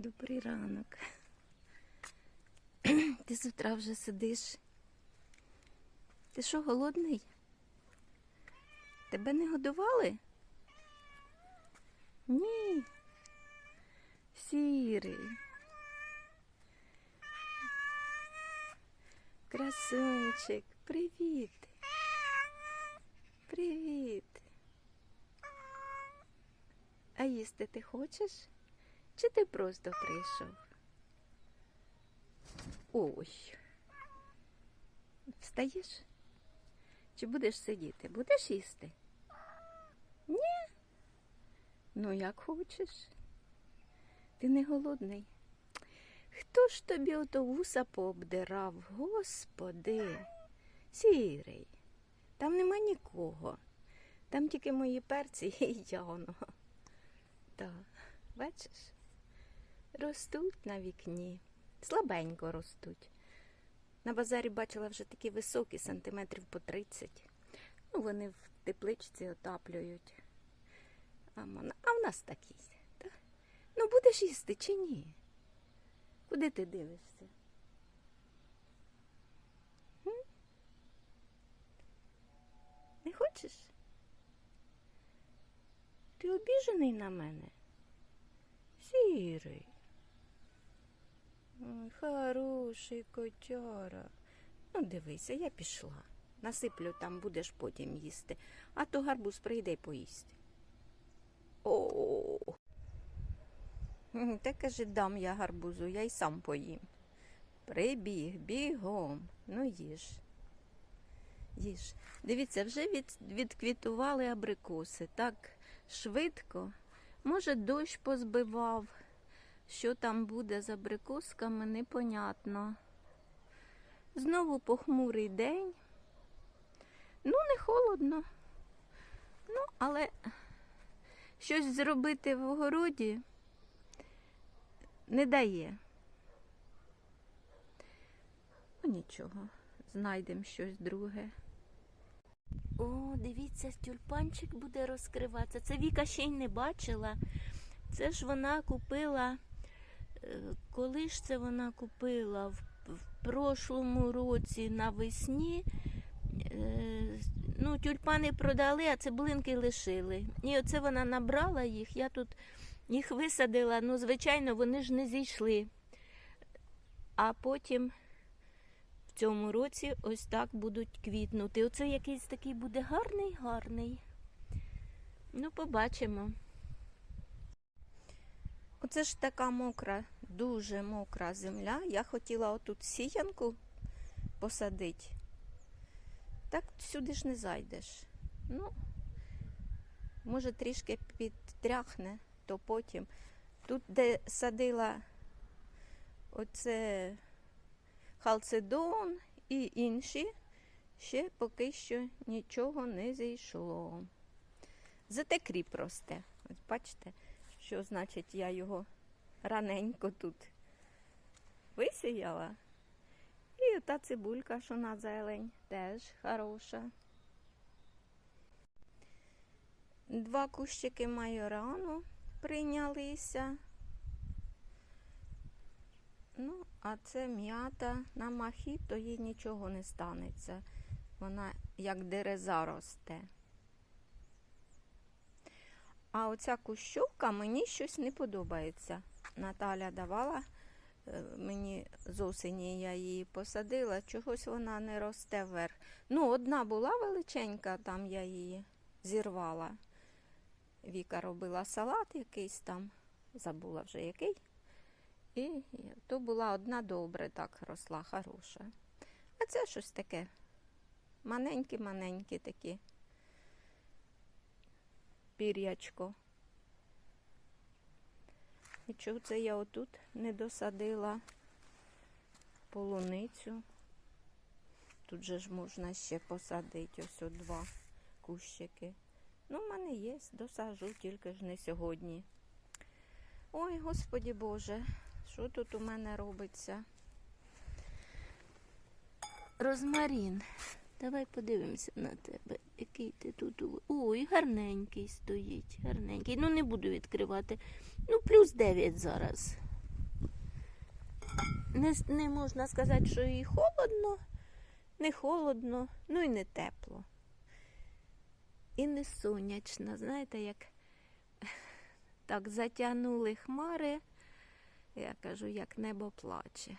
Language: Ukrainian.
Добрий ранок. Ти з утра вже сидиш. Ти що, голодний? Тебе не годували? Ні. Сірий. Красунчик, привіт. Привіт. А їсти ти хочеш? Чи ти просто прийшов? Ой. Встаєш? Чи будеш сидіти? Будеш їсти? Ні. Ну, як хочеш. Ти не голодний. Хто ж тобі ото вуса пообдирав? Господи, сірий. Там нема нікого. Там тільки мої перці і Яно. Так, бачиш? Ростуть на вікні. Слабенько ростуть. На базарі бачила вже такі високі, сантиметрів по 30. Ну, вони в тепличці отаплюють. А, в нас такі. Так? Ну, будеш їсти чи ні? Куди ти дивишся? Не хочеш? Ти обіжений на мене? Сірий. Хороший котяра. Ну, дивися, я пішла. Насиплю там, будеш потім їсти, а то гарбуз прийде й поїсть. О. Та каже, дам я гарбузу, я й сам поїм. Прибіг, бігом. Ну їж. Їж. Дивіться, вже від, відквітували абрикоси. Так швидко. Може, дощ позбивав. Що там буде з абрикосками, непонятно. Знову похмурий день. Ну, не холодно. Ну, але щось зробити в огороді не дає. Ну, нічого, знайдемо щось друге. О, дивіться, тюльпанчик буде розкриватися. Це Віка ще й не бачила. Це ж вона купила. Коли ж це вона купила? В, в прошлому році навесні. Е, ну, тюльпани продали, а цибулинки лишили. І оце вона набрала їх. Я тут їх висадила. Ну, звичайно, вони ж не зійшли. А потім в цьому році ось так будуть квітнути. Оце якийсь такий буде гарний, гарний. Ну, побачимо. Оце ж така мокра, дуже мокра земля. Я хотіла отут сіянку посадити. Так сюди ж не зайдеш. Ну, може, трішки підтряхне, то потім. Тут, де садила оце халцедон і інші, ще поки що нічого не зійшло. Зате кріп росте. Ось бачите, що значить я його раненько тут висіяла. І та цибулька, що на зелень, теж хороша. Два кущики майорану прийнялися. Ну, а це м'ята на махі, то їй нічого не станеться. Вона як дереза росте. А оця кущовка мені щось не подобається. Наталя давала е, мені з осені я її посадила, чогось вона не росте вверх. Ну, одна була величенька, там я її зірвала. Віка робила салат якийсь там, забула вже який. І то була одна добре так росла, хороша. А це щось таке. Маленькі-маленькі такі. Пір'ячко. І чого це я отут не досадила полуницю. Тут же ж можна ще посадити ось два кущики. Ну, в мене є, досажу, тільки ж не сьогодні. Ой, Господі Боже, що тут у мене робиться? Розмарін. Давай подивимося на тебе. Який ти тут. Ой, гарненький стоїть. Гарненький. Ну, не буду відкривати. Ну, плюс 9 зараз. Не, не можна сказати, що і холодно, не холодно, ну і не тепло. І не сонячно. Знаєте, як так затягнули хмари, я кажу, як небо плаче.